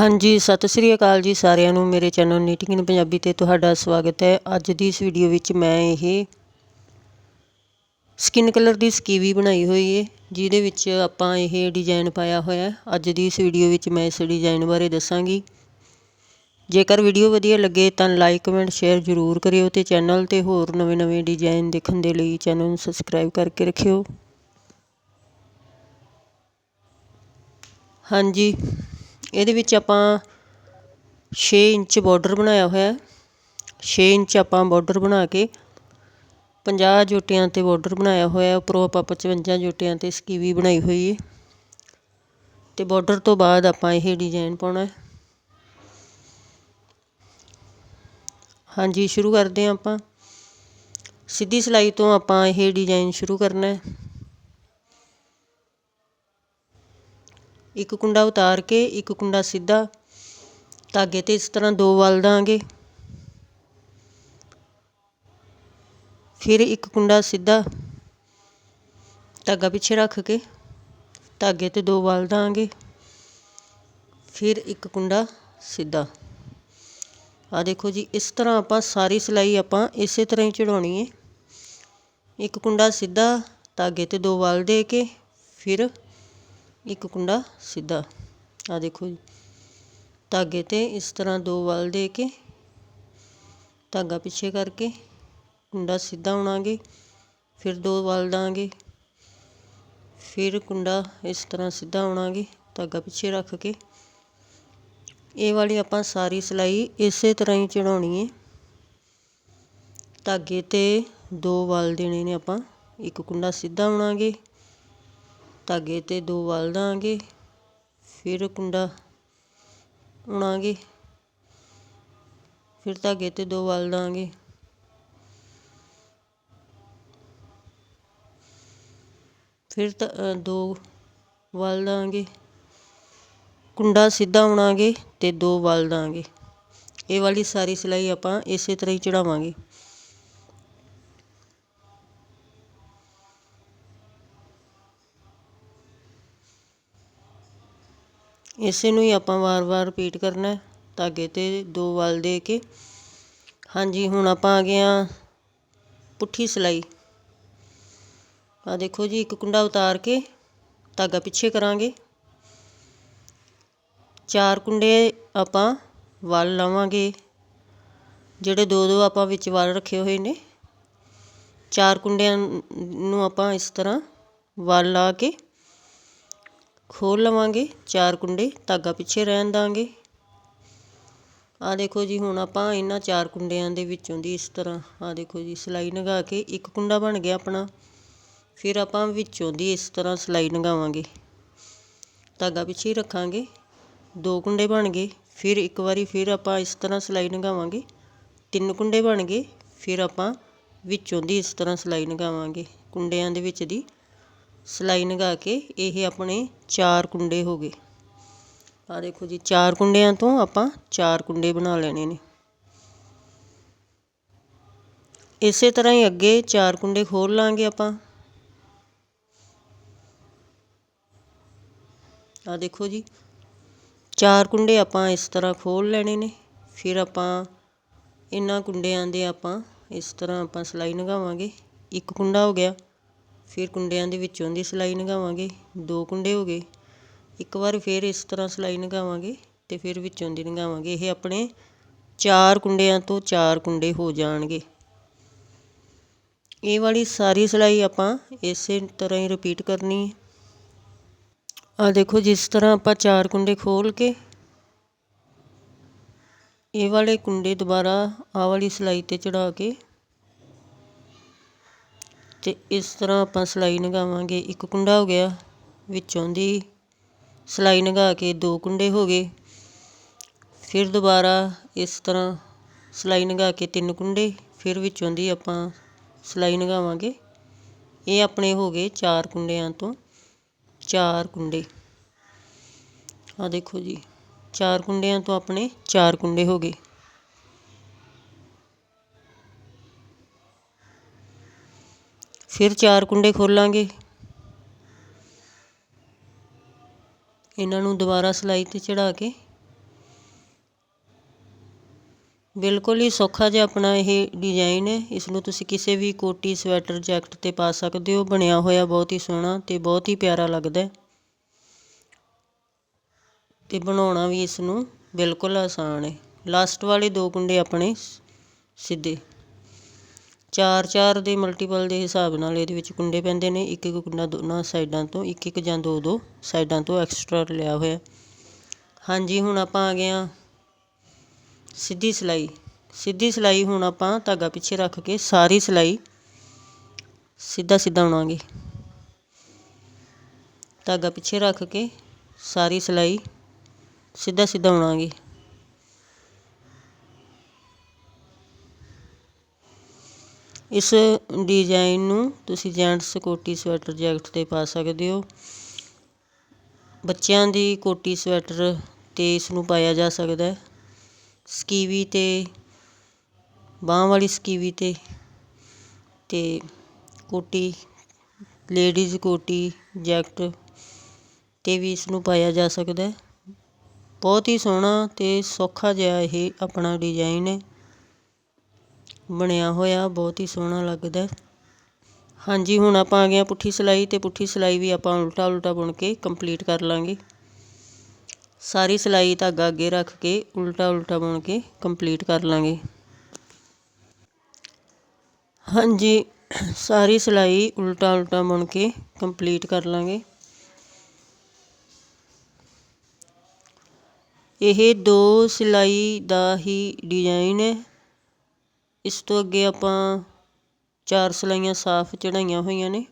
ਹਾਂਜੀ, ਸਤਿ ਸ੍ਰੀ ਅਕਾਲ ਜੀ ਸਾਰਿਆਂ ਨੂੰ। ਮੇਰੇ ਚੈਨਲ ਨੀਟਿੰਗ ਇਨ ਪੰਜਾਬੀ ਤੇ ਤੁਹਾਡਾ ਸਵਾਗਤ ਹੈ। ਅੱਜ ਦੀ ਇਸ ਵੀਡੀਓ ਵਿੱਚ ਮੈਂ ਇਹ ਸਕਿਨ ਕਲਰ ਦੀ ਸਕੀਵੀ ਬਣਾਈ ਹੋਈ ਹੈ ਜਿਹਦੇ ਵਿੱਚ ਆਪਾਂ ਇਹ ਡਿਜ਼ਾਈਨ ਪਾਇਆ ਹੋਇਆ ਹੈ। ਅੱਜ ਦੀ ਇਸ ਵੀਡੀਓ ਵਿੱਚ ਮੈਂ ਇਸ ਡਿਜ਼ਾਈਨ ਬਾਰੇ ਦੱਸਾਂਗੀ। ਜੇਕਰ ਵੀਡੀਓ ਵਧੀਆ ਲੱਗੇ ਤਾਂ ਲਾਈਕ ਕਮੈਂਟ ਸ਼ੇਅਰ ਜ਼ਰੂਰ ਕਰਿਓ ਤੇ ਚੈਨਲ ਤੇ ਹੋਰ ਨਵੇਂ-ਨਵੇਂ ਡਿਜ਼ਾਈਨ ਦੇਖਣ ਦੇ ਲਈ ਚੈਨਲ ਨੂੰ ਸਬਸਕ੍ਰਾਈਬ ਕਰਕੇ ਰੱਖਿਓ। ਹਾਂਜੀ। ਇਹਦੇ ਵਿੱਚ ਆਪਾਂ ਛੇ ਇੰਚ ਬਾਰਡਰ ਬਣਾਇਆ ਹੋਇਆ ਛੇ ਇੰਚ ਆਪਾਂ ਬਾਰਡਰ ਬਣਾ ਕੇ 50 ਜੋਟਿਆਂ ਤੇ ਬਾਰਡਰ ਬਣਾਇਆ ਹੋਇਆ ਉੱਪਰੋਂ ਆਪਾਂ 55 ਜੋਟਿਆਂ ਤੇ ਸਕੀਵੀ ਬਣਾਈ ਹੋਈ ਹੈ। ਤੇ ਬਾਰਡਰ ਤੋਂ ਬਾਅਦ ਆਪਾਂ ਇਹ ਡਿਜ਼ਾਈਨ ਪਾਉਣਾ ਹੈ। ਹਾਂਜੀ, ਸ਼ੁਰੂ ਕਰਦੇ ਹਾਂ ਆਪਾਂ। ਸਿੱਧੀ ਸਿਲਾਈ ਤੋਂ ਆਪਾਂ ਇਹ ਡਿਜ਼ਾਈਨ ਸ਼ੁਰੂ ਕਰਨਾ ਹੈ। ਇੱਕ ਕੁੰਡਾ ਉਤਾਰ ਕੇ, ਇੱਕ ਕੁੰਡਾ ਸਿੱਧਾ ਧਾਗੇ ਤੇ ਇਸ ਤਰ੍ਹਾਂ ਦੋ ਵਲ ਦਾਂਗੇ। ਫਿਰ ਇੱਕ ਕੁੰਡਾ ਸਿੱਧਾ ਧਾਗਾ ਪਿੱਛੇ ਰੱਖ ਕੇ ਧਾਗੇ ਤੇ ਦੋ ਵਲ ਦਾਂਗੇ। ਫਿਰ ਇੱਕ ਕੁੰਡਾ ਸਿੱਧਾ। ਆ ਦੇਖੋ ਜੀ, ਇਸ ਤਰ੍ਹਾਂ ਆਪਾਂ ਸਾਰੀ ਸਿਲਾਈ ਆਪਾਂ ਇਸੇ ਤਰ੍ਹਾਂ ਹੀ ਚੜਾਉਣੀ ਹੈ ਇੱਕ ਕੁੰਡਾ ਸਿੱਧਾ ਧਾਗੇ ਤੇ ਦੋ ਵਲ ਦੇ ਕੇ, ਫਿਰ ਇੱਕ ਕੁੰਡਾ ਸਿੱਧਾ। ਆ ਦੇਖੋ ਜੀ। ਧਾਗੇ ਤੇ ਇਸ ਤਰ੍ਹਾਂ ਦੋ ਵਲ ਦੇ ਕੇ, ਧਾਗਾ ਪਿੱਛੇ ਕਰਕੇ ਕੁੰਡਾ ਸਿੱਧਾ ਉਣਾਂਗੇ ਫਿਰ ਦੋ ਵਲ ਦਾਂਗੇ, ਫਿਰ ਕੁੰਡਾ ਇਸ ਤਰ੍ਹਾਂ ਸਿੱਧਾ ਉਣਾਂਗੇ ਧਾਗਾ ਪਿੱਛੇ ਰੱਖ ਕੇ। ਇਹ ਵਾਲੀ ਆਪਾਂ ਸਾਰੀ ਸਿਲਾਈ ਇਸੇ ਤਰ੍ਹਾਂ ਹੀ ਚੜਾਉਣੀ ਹੈ ਧਾਗੇ ਤੇ ਦੋ ਵਲ ਦੇਣੇ ਨੇ ਆਪਾਂ। ਇੱਕ ਕੁੰਡਾ ਸਿੱਧਾ ਉਣਾਂਗੇ ਧਾਗੇ ਤੇ ਦੋ ਵਲ ਦਾਂਗੇ ਫਿਰ ਕੁੰਡਾ ਉਣਾਂਗੇ ਫਿਰ ਧਾਗੇ ਤੇ ਦੋ ਵਲ ਦਾਂਗੇ। ਫਿਰ ਦੋ ਵਲ ਦਾਂਗੇ। ਕੁੰਡਾ ਸਿੱਧਾ ਉਣਾਂਗੇ ਤੇ ਦੋ ਵਲ ਦਾਂਗੇ। ਇਹ ਵਾਲੀ ਸਾਰੀ ਸਿਲਾਈ ਆਪਾਂ ਇਸੇ ਤਰ੍ਹਾਂ ਹੀ ਚੜਾਵਾਂਗੇ। ਇਸੇ ਨੂੰ ਹੀ ਆਪਾਂ ਵਾਰ-ਵਾਰ ਰਿਪੀਟ ਕਰਨਾ ਧਾਗੇ ਤੇ ਦੋ ਵੱਲ ਦੇ ਕੇ। ਹਾਂਜੀ, ਹੁਣ ਆਪਾਂ ਆ ਗਏ ਆ ਪੁੱਠੀ ਸਿਲਾਈ। ਆ ਦੇਖੋ ਜੀ, ਇੱਕ ਕੁੰਡਾ ਉਤਾਰ ਕੇ ਧਾਗਾ ਪਿੱਛੇ ਕਰਾਂਗੇ। ਚਾਰ ਕੁੰਡੇ ਆਪਾਂ ਵੱਲ ਲਾਵਾਂਗੇ, ਜਿਹੜੇ ਦੋ ਦੋ ਆਪਾਂ ਵਿੱਚ ਵੱਲ ਰੱਖੇ ਹੋਏ ਨੇ। ਚਾਰ ਕੁੰਡਿਆਂ ਨੂੰ ਆਪਾਂ ਇਸ ਤਰ੍ਹਾਂ ਵੱਲ ਲਾ ਕੇ ਖੋਲ ਲਵਾਂਗੇ, ਚਾਰ ਕੁੰਡੇ ਧਾਗਾ ਪਿੱਛੇ ਰਹਿਣ ਦਾਂਗੇ। ਆ ਦੇਖੋ ਜੀ, ਹੁਣ ਆਪਾਂ ਇਹਨਾਂ ਚਾਰ ਕੁੰਡਿਆਂ ਦੇ ਵਿੱਚੋਂ ਦੀ ਇਸ ਤਰ੍ਹਾਂ ਆ ਦੇਖੋ ਜੀ, ਸਿਲਾਈ ਲਗਾ ਕੇ ਇੱਕ ਕੁੰਡਾ ਬਣ ਗਿਆ ਆਪਣਾ। ਫਿਰ ਆਪਾਂ ਵਿੱਚੋਂ ਦੀ ਇਸ ਤਰ੍ਹਾਂ ਸਿਲਾਈ ਲਗਾਵਾਂਗੇ। ਧਾਗਾ ਪਿੱਛੇ ਰੱਖਾਂਗੇ, ਦੋ ਕੁੰਡੇ ਬਣ ਗਏ। ਫਿਰ ਇੱਕ ਵਾਰੀ ਫਿਰ ਆਪਾਂ ਇਸ ਤਰ੍ਹਾਂ ਸਿਲਾਈ ਲਗਾਵਾਂਗੇ, ਤਿੰਨ ਕੁੰਡੇ ਬਣ ਗਏ। ਫਿਰ ਆਪਾਂ ਵਿੱਚੋਂ ਦੀ ਇਸ ਤਰ੍ਹਾਂ ਸਿਲਾਈ ਲਗਾਵਾਂਗੇ ਕੁੰਡਿਆਂ ਦੇ ਵਿੱਚ ਦੀ। ਸਿਲਾਈ ਲਗਾ ਕੇ ਇਹ ਆਪਣੇ ਚਾਰ ਕੁੰਡੇ ਹੋ ਗਏ। ਆ ਦੇਖੋ ਜੀ, ਚਾਰ ਕੁੰਡਿਆਂ ਤੋਂ ਆਪਾਂ ਚਾਰ ਕੁੰਡੇ ਬਣਾ ਲੈਣੇ ਨੇ। ਇਸੇ ਤਰ੍ਹਾਂ ਹੀ ਅੱਗੇ ਚਾਰ ਕੁੰਡੇ ਖੋਲ ਲਾਂਗੇ ਆਪਾਂ। ਆ ਦੇਖੋ ਜੀ, ਚਾਰ ਕੁੰਡੇ ਆਪਾਂ ਇਸ ਤਰ੍ਹਾਂ ਖੋਲ ਲੈਣੇ ਨੇ, ਫਿਰ ਆਪਾਂ ਇਹਨਾਂ ਕੁੰਡਿਆਂ ਦੇ ਆਪਾਂ ਇਸ ਤਰ੍ਹਾਂ ਆਪਾਂ ਸਿਲਾਈ ਲਗਾਵਾਂਗੇ ਇੱਕ ਕੁੰਡਾ ਹੋ ਗਿਆ। ਫਿਰ ਕੁੰਡਿਆਂ ਦੇ ਵਿੱਚੋਂ ਦੀ ਸਿਲਾਈ ਲਗਾਵਾਂਗੇ ਦੋ ਕੁੰਡੇ ਹੋ ਗਏ। ਇੱਕ ਵਾਰ ਫਿਰ ਇਸ ਤਰ੍ਹਾਂ ਸਿਲਾਈ ਲਗਾਵਾਂਗੇ ਤੇ ਫਿਰ ਵਿੱਚੋਂ ਦੀ ਲਗਾਵਾਂਗੇ ਇਹ ਆਪਣੇ ਚਾਰ ਕੁੰਡਿਆਂ ਤੋਂ ਚਾਰ ਕੁੰਡੇ ਹੋ ਜਾਣਗੇ। ਇਹ ਵਾਲੀ ਸਾਰੀ ਸਿਲਾਈ ਆਪਾਂ ਇਸੇ ਤਰ੍ਹਾਂ ਹੀ ਰਿਪੀਟ ਕਰਨੀ ਹੈ। ਆ ਦੇਖੋ, ਜਿਸ ਤਰ੍ਹਾਂ ਆਪਾਂ ਚਾਰ ਕੁੰਡੇ ਖੋਲ ਕੇ ਇਹ ਵਾਲੇ ਕੁੰਡੇ ਦੁਬਾਰਾ ਆ ਵਾਲੀ ਸਿਲਾਈ ਤੇ ਚੜਾ ਕੇ ਅਤੇ ਇਸ ਤਰ੍ਹਾਂ ਆਪਾਂ ਸਿਲਾਈ ਲਗਾਵਾਂਗੇ ਇੱਕ ਕੁੰਡਾ ਹੋ ਗਿਆ ਵਿੱਚੋਂ ਦੀ ਸਿਲਾਈ ਲੰਘਾ ਕੇ ਦੋ ਕੁੰਡੇ ਹੋ ਗਏ। ਫਿਰ ਦੁਬਾਰਾ ਇਸ ਤਰ੍ਹਾਂ ਸਿਲਾਈ ਲੰਘਾ ਕੇ ਤਿੰਨ ਕੁੰਡੇ ਫਿਰ ਵਿੱਚੋਂ ਦੀ ਆਪਾਂ ਸਿਲਾਈ ਲਗਾਵਾਂਗੇ ਇਹ ਆਪਣੇ ਹੋ ਗਏ ਚਾਰ ਕੁੰਡਿਆਂ ਤੋਂ ਚਾਰ ਕੁੰਡੇ। ਆ ਦੇਖੋ ਜੀ, ਚਾਰ ਕੁੰਡਿਆਂ ਤੋਂ ਆਪਣੇ ਚਾਰ ਕੁੰਡੇ ਹੋ ਗਏ। ਫਿਰ ਚਾਰ ਕੁੰਡੇ ਖੋਲਾਂਗੇ। ਇਹਨਾਂ ਨੂੰ ਦੁਬਾਰਾ ਸਿਲਾਈ ਤੇ ਚੜਾ ਕੇ। ਬਿਲਕੁਲ ਹੀ ਸੌਖਾ ਜਿਹਾ ਆਪਣਾ ਇਹ ਡਿਜ਼ਾਈਨ ਹੈ। ਇਸ ਨੂੰ ਤੁਸੀਂ ਕਿਸੇ ਵੀ ਕੋਟੀ, ਸਵੈਟਰ, ਜੈਕਟ ਤੇ ਪਾ ਸਕਦੇ ਹੋ। ਬਣਿਆ ਹੋਇਆ ਬਹੁਤ ਹੀ ਸੋਹਣਾ ਤੇ ਬਹੁਤ ਹੀ ਪਿਆਰਾ ਲੱਗਦਾ ਹੈ। ਤੇ ਬਣਾਉਣਾ ਵੀ ਇਸ ਨੂੰ ਬਿਲਕੁਲ ਆਸਾਨ ਹੈ। ਲਾਸਟ ਵਾਲੇ ਦੋ ਕੁੰਡੇ ਆਪਣੇ ਸਿੱਧੇ। ਚਾਰ ਚਾਰ ਦੇ ਮਲਟੀਪਲ ਦੇ ਹਿਸਾਬ ਨਾਲ ਇਹਦੇ ਵਿੱਚ ਕੁੰਡੇ ਪੈਂਦੇ ਨੇ। ਇੱਕ ਇੱਕ ਕੁੰਡਾ ਦੋਨਾਂ ਸਾਈਡਾਂ ਤੋਂ, ਇੱਕ ਇੱਕ ਜਾਂ ਦੋ ਦੋ ਸਾਈਡਾਂ ਤੋਂ ਐਕਸਟਰਾ ਲਿਆ ਹੋਇਆ। ਹਾਂਜੀ, ਹੁਣ ਆਪਾਂ ਆ ਗਏ ਹਾਂ ਸਿੱਧੀ ਸਿਲਾਈ। ਸਿੱਧੀ ਸਿਲਾਈ ਹੁਣ ਆਪਾਂ ਧਾਗਾ ਪਿੱਛੇ ਰੱਖ ਕੇ ਸਾਰੀ ਸਿਲਾਈ ਸਿੱਧਾ ਸਿੱਧਾ ਉਣਾਂਗੇ ਧਾਗਾ ਪਿੱਛੇ ਰੱਖ ਕੇ ਸਾਰੀ ਸਿਲਾਈ ਸਿੱਧਾ ਸਿੱਧਾ ਉਣਾਂਗੇ ਇਸ ਡਿਜ਼ਾਇਨ ਨੂੰ ਤੁਸੀਂ ਜੈਂਟਸ ਕੋਟੀ ਸਵੈਟਰ ਜੈਕਟ ਤੇ ਪਾ ਸਕਦੇ ਹੋ। ਬੱਚਿਆਂ ਦੀ ਕੋਟੀ ਸਵੈਟਰ ਤੇ ਇਸ ਨੂੰ ਪਾਇਆ ਜਾ ਸਕਦਾ ਸਕੀਵੀ ਤੇ, ਬਾਂਹ ਵਾਲੀ ਸਕੀਵੀ ਤੇ ਅਤੇ ਕੋਟੀ, ਲੇਡੀਜ਼ ਕੋਟੀ ਜੈਕਟ ਤੇ ਵੀ ਇਸ ਨੂੰ ਪਾਇਆ ਜਾ ਸਕਦਾ ਬਹੁਤ ਹੀ ਸੋਹਣਾ ਅਤੇ ਸੌਖਾ ਜਿਹਾ ਇਹ ਆਪਣਾ ਡਿਜ਼ਾਇਨ ਹੈ। ਬਣਿਆ ਹੋਇਆ, ਬਹੁਤ ਹੀ ਸੋਹਣਾ ਲੱਗਦਾ। ਹਾਂਜੀ, ਹੁਣ ਆਪਾਂ ਆ ਗਏ ਪੁੱਠੀ ਸਿਲਾਈ ਤੇ ਪੁੱਠੀ ਸਿਲਾਈ ਵੀ ਆਪਾਂ ਉਲਟਾ ਉਲਟਾ ਬੁਣ ਕੇ ਕੰਪਲੀਟ ਕਰ ਲਾਂਗੇ। ਸਾਰੀ ਸਿਲਾਈ ਧਾਗਾ ਅੱਗੇ ਰੱਖ ਕੇ ਉਲਟਾ ਉਲਟਾ ਬੁਣ ਕੇ ਕੰਪਲੀਟ ਕਰ ਲਾਂਗੇ। ਹਾਂਜੀ, ਸਾਰੀ ਸਿਲਾਈ ਉਲਟਾ ਉਲਟਾ ਬੁਣ ਕੇ ਕੰਪਲੀਟ ਕਰ ਲਾਂਗੇ। ਇਹ ਦੋ ਸਿਲਾਈ ਦਾ ਹੀ ਡਿਜ਼ਾਈਨ ਹੈ। ਇਸ ਤੋਂ ਅੱਗੇ ਆਪਾਂ ਚਾਰ ਸਿਲਾਈਆਂ ਸਾਫ਼ ਚੜਾਈਆਂ ਹੋਈਆਂ ਨੇ।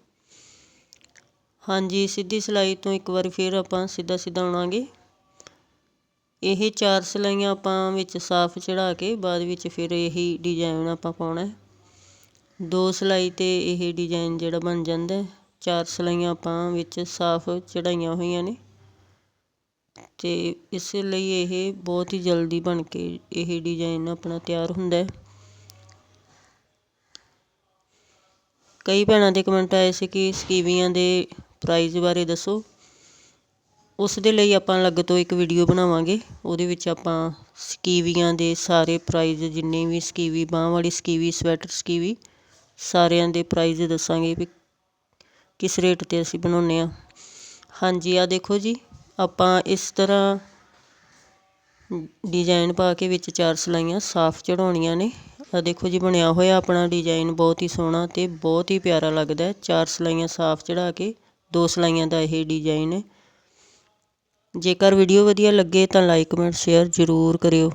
ਹਾਂਜੀ, ਸਿੱਧੀ ਸਿਲਾਈ ਤੋਂ ਇੱਕ ਵਾਰ ਫਿਰ ਆਪਾਂ ਸਿੱਧਾ ਸਿੱਧਾ ਆਉਣਾਂਗੇ। ਇਹ ਚਾਰ ਸਿਲਾਈਆਂ ਆਪਾਂ ਵਿੱਚ ਸਾਫ਼ ਚੜਾ ਕੇ ਬਾਅਦ ਵਿੱਚ ਫਿਰ ਇਹੀ ਡਿਜ਼ਾਈਨ ਆਪਾਂ ਪਾਉਣਾ ਹੈ। ਦੋ ਸਿਲਾਈ ਤੇ ਇਹ ਡਿਜ਼ਾਈਨ ਜਿਹੜਾ ਬਣ ਜਾਂਦਾ ਚਾਰ ਸਿਲਾਈਆਂ ਆਪਾਂ ਵਿੱਚ ਸਾਫ਼ ਚੜਾਈਆਂ ਹੋਈਆਂ ਨੇ। ਤੇ ਇਸ ਲਈ ਇਹ ਬਹੁਤ ਹੀ ਜਲਦੀ ਬਣ ਕੇ ਇਹ ਡਿਜ਼ਾਈਨ ਆਪਣਾ ਤਿਆਰ ਹੁੰਦਾ ਹੈ। ਕਈ ਭੈਣਾਂ ਦੇ ਕਮੈਂਟ ਆਏ ਸੀ ਕਿ ਸਕੀਵੀਆਂ ਦੇ ਪ੍ਰਾਈਜ਼ ਬਾਰੇ ਦੱਸੋ। ਉਸ ਦੇ ਲਈ ਆਪਾਂ ਅਲੱਗ ਤੋਂ ਇੱਕ ਵੀਡੀਓ ਬਣਾਵਾਂਗੇ। ਉਹਦੇ ਵਿੱਚ ਆਪਾਂ ਸਕੀਵੀਆਂ ਦੇ ਸਾਰੇ ਪ੍ਰਾਈਜ਼ ਜਿੰਨੇ ਵੀ ਸਕੀਵੀ, ਬਾਂਹ ਵਾਲੀ ਸਕੀਵੀ ਸਵੈਟਰ ਸਕੀਵੀ, ਸਾਰਿਆਂ ਦੇ ਪ੍ਰਾਈਜ਼ ਦੱਸਾਂਗੇ ਵੀ ਕਿਸ ਰੇਟ ਤੇ ਅਸੀਂ ਬਣਾਉਂਦੇ ਆ ਹਾਂਜੀ ਆ ਦੇਖੋ ਜੀ, ਆਪਾਂ ਇਸ ਤਰ੍ਹਾਂ ਡਿਜ਼ਾਈਨ ਪਾ ਕੇ ਵਿੱਚ ਚਾਰ ਸਲਾਈਆਂ ਸਾਫ਼ ਚੜਾਉਣੀਆਂ ਨੇ। ਆ ਦੇਖੋ ਜੀ, ਬਣਿਆ ਹੋਇਆ ਆਪਣਾ ਡਿਜ਼ਾਈਨ ਬਹੁਤ ਹੀ ਸੋਹਣਾ ਤੇ ਬਹੁਤ ਹੀ ਪਿਆਰਾ ਲੱਗਦਾ ਚਾਰ ਸਲਾਈਆਂ ਸਾਫ਼ ਚੜਾ ਕੇ, ਦੋ ਸਲਾਈਆਂ ਦਾ ਇਹ ਡਿਜ਼ਾਈਨ ਹੈ। ਜੇਕਰ ਵੀਡੀਓ ਵਧੀਆ ਲੱਗੇ ਤਾਂ ਲਾਈਕ ਕਮੈਂਟ ਸ਼ੇਅਰ ਜ਼ਰੂਰ ਕਰਿਓ।